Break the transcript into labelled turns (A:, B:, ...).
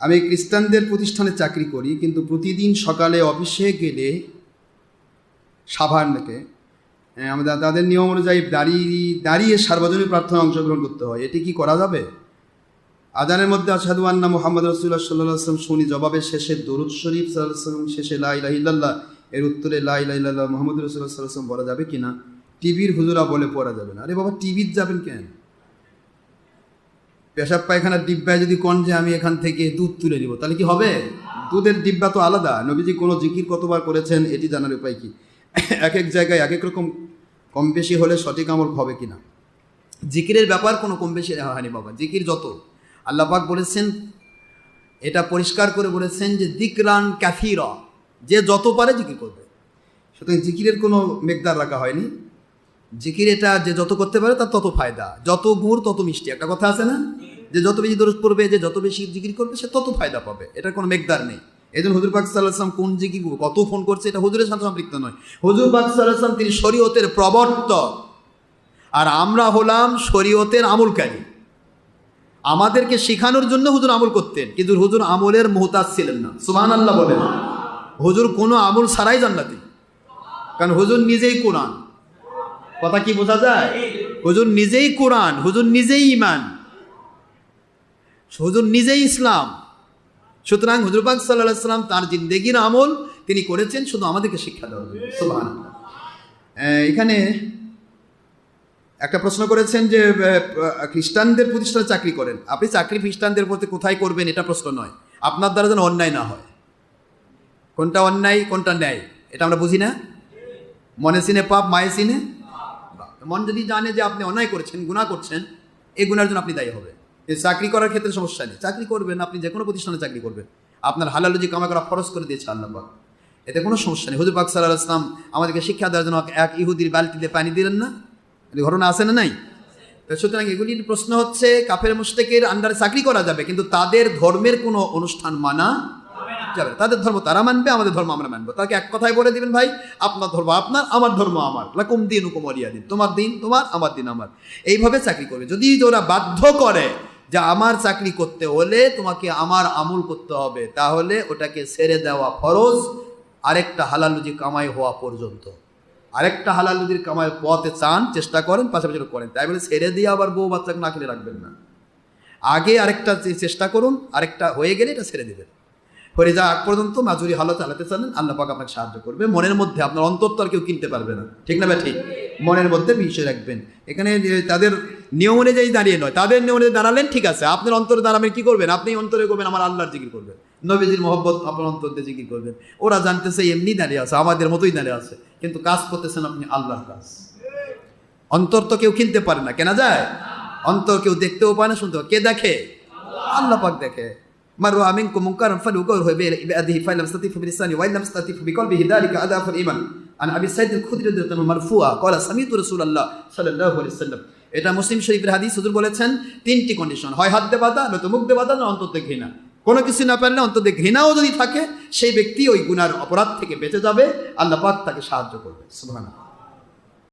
A: আমি খ্রিস্টানদের প্রতিষ্ঠানে চাকরি করি, কিন্তু প্রতিদিন সকালে অফিসে গেলে সাভারকে আমাদের তাদের নিয়ম অনুযায়ী দাঁড়িয়ে দাঁড়িয়ে সার্বজনীন প্রার্থনা অংশগ্রহণ করতে হয়। এটি কি করা যাবে? আজানের মধ্যে আসাদু আন্না মোহাম্মদ রসুল্লাহ সাল্লাহ আসলাম শুনি জবাবের শেষে দরুদ শরীফ সাল্লাম শেষে লাই লাহিল্লাহ এর উত্তরে লাই লাইল্লাহ মোহাম্মদ রসুল্লাহ সাল্লাম বলা যাবে কিনা? টিভির হুজুরা বলে পড়া যাবে না। আরে বাবা, টিভির যাবেন কেন? পেশাব পায়খানার ডিব্বায় যদি কন যে আমি এখান থেকে দুধ তুলে নিব, তাহলে কি হবে? দুধের ডিব্বা তো আলাদা। নবীজি কোনো জিকির কতবার করেছেন এটি জানার উপায় কি? এক এক জায়গায় এক এক রকম কম বেশি হলে সঠিক আমল হবে কিনা জিকিরের ব্যাপার কোনো কম বেশি হয়নি বাবা, জিকির যত। আল্লাহ পাক বলেছেন, এটা পরিষ্কার করে বলেছেন যে দিকরান ক্যাফির যে যত পারে জিকির করবে। সুতরাং জিকিরের কোনো মেঘদার রাখা হয়নি। জিকির এটা যে যত করতে পারে তার তত ফায়দা। যত গুড় তত মিষ্টি। একটা কথা আছে না? যে যত বেশি দরজ পড়বে, যে যত বেশি জিকির করবে, সে তত ফায়দা পাবে। এটার কোনো মেঘদার নেই। এই জন্য হুজুর পাক সাল্লাহাম কোন জিকির কত ফোন করছে? এটা হুজুরের সাথে সম্পৃক্ত নয়। হুজুর পাক সাল্লাহাম তিনি শরীয়তের প্রবর্তক। আর আমরা হলাম শরীয়তের আমলকারী। আমাদেরকে শেখানোর জন্য হুজুর আমল করতেন। কিন্তু হুজুর আমলের মোহতাজ ছিলেন না। সুবহান আল্লাহ বলেন। হুজুর কোনো আমল ছাড়াই জান্নাতি। কারণ হুজুর নিজেই কোরআন। কথা কি বোঝা যায়? হুজুর নিজেই কোরআন, হুজুর নিজেই ইমান হুজুর নিজেই ইসলাম। সুতরাং হুজুর পাক সাল্লাহ সাল্লাম তার জিন্দেগির আমল তিনি করেছেন, শুধু আমাদেরকে শিক্ষা দেওয়া এখানে একটা প্রশ্ন করেছেন যে খ্রিস্টানদের প্রতিষ্ঠানে চাকরি করেন, আপনি চাকরি খ্রিস্টানদের প্রতি কোথায় করবেন, এটা প্রশ্ন নয়। আপনার দ্বারা যেন অন্যায় না হয়। কোনটা অন্যায়, কোনটা ন্যায়, এটা আমরা বুঝি না? মনে সিনে পাপ, মায়ে বাপ। মন যদি জানে যে আপনি অন্যায় করছেন গুণা করছেন, এই গুণার জন্য আপনি দায়ী হবে। চাকরি করার ক্ষেত্রে সমস্যা নেই। চাকরি করবেন, আপনি যে কোনো প্রতিষ্ঠানে চাকরি করবেন। আপনার হালালুজি কামা করা ফরজ করে দিয়েছে আল্লাহ। এতে কোনো সমস্যা নেই। হুজুর পাক সাল্লাহ ইসলাম আমাদেরকে শিক্ষা দেওয়ার জন্য এক ইহুদির বালতিতে পানি দিলেন না? ঘটনা আছে না নাই? সুতরাং এগুলির প্রশ্ন হচ্ছে, কাফের মুশতেকের আন্ডারে চাকরি করা যাবে, কিন্তু তাদের ধর্মের কোনো অনুষ্ঠান মানা যাবে। তাদের ধর্ম তারা মানবে, আমাদের ধর্ম আমরা মানবো। তাকে এক কথায় বলে দিবেন, ভাই, আপনার ধর্ম আপনার, আমার ধর্ম আমার। লাকুম দিন হুকুম অলিয়া দিন। তোমার দিন তোমার, আমার দিন আমার। এইভাবে চাকরি করবে। যদি ওরা বাধ্য করে যে আমার চাকরি করতে হলে তোমাকে আমার আমল করতে হবে, তাহলে ওটাকে ছেড়ে দেওয়া ফরজ। আরেকটা হালালুজি কামাই হওয়া পর্যন্ত। আরেকটা হালাল নদীর কামাই পথে চান, চেষ্টা করেন, পাশাপাশি করেন। তাই বলে ছেড়ে দিয়ে আবার বউ বাচ্চাকে না খেলে রাখবেন না। আগে আরেকটা চেষ্টা করুন, আরেকটা হয়ে গেলে এটা ছেড়ে দেবেন। হয়ে যা আগ পর্যন্ত মাজুরি হালো চালাতে চান আল্লাহ পাক আপনাকে সাহায্য করবে। মনের মধ্যে আপনার অন্তর তো আর কেউ কিনতে পারবে না। ঠিক না ঠিক। মনের মধ্যে বিষয় রাখবেন। এখানে তাদের নিয়ম অনুযায়ী দাঁড়িয়ে নয়। তাদের নিয়ম অনুযায়ী দাঁড়ালেন, ঠিক আছে। আপনার অন্তরে দাঁড়াবেন, কি করবেন? আপনি অন্তরে করবেন, আমার আল্লাহর জিকির করবেন। নবীজির মহব্বত আপনার অন্তর দিয়ে জিকির করবেন। ওরা জানতেছে এমনি দাঁড়িয়ে আছে, আমাদের মতোই দাঁড়িয়ে আছে। কিন্তু কাজ করতেছেন আপনি আল্লাহর কাজ। অন্তর তো কেউ কিনতে পারে না, কেনা যায়? অন্তর কেউ দেখতেও পায় না, শুনতেও কে দেখে? আল্লাহ পাক দেখে। মারু আমিন কো মুনকার ফালু কর হবে বিআদিহি ফাইলাম ইস্তাতিফ বিলিসানি ওয়া ইল্লাম ইস্তাতিফ বিকলবিহি যালিকা আদাফুল ঈমান আন আবি সাইদ আল খুদরি রাদিয়াল্লাহু আনহু মারফুআ ক্বালা সামিতু রাসূলুল্লাহ সাল্লাল্লাহু আলাইহি ওয়াসাল্লাম এটা মুসলিম শরীফের হাদিস হুজুর বলেছেন, তিনটি কন্ডিশন হয় হাত দিয়ে বাঁধা, নয়তো মুখ দিয়ে বাঁধা, না অন্তর ঘৃণা। কোনো কিছু না পারলে অন্তর দিয়ে ঘৃণাও যদি থাকে, সেই ব্যক্তি ওই গুনার অপরাধ থেকে বেঁচে যাবে, আল্লাহ পাক তাকে সাহায্য করবে। সুবহানাল্লাহ।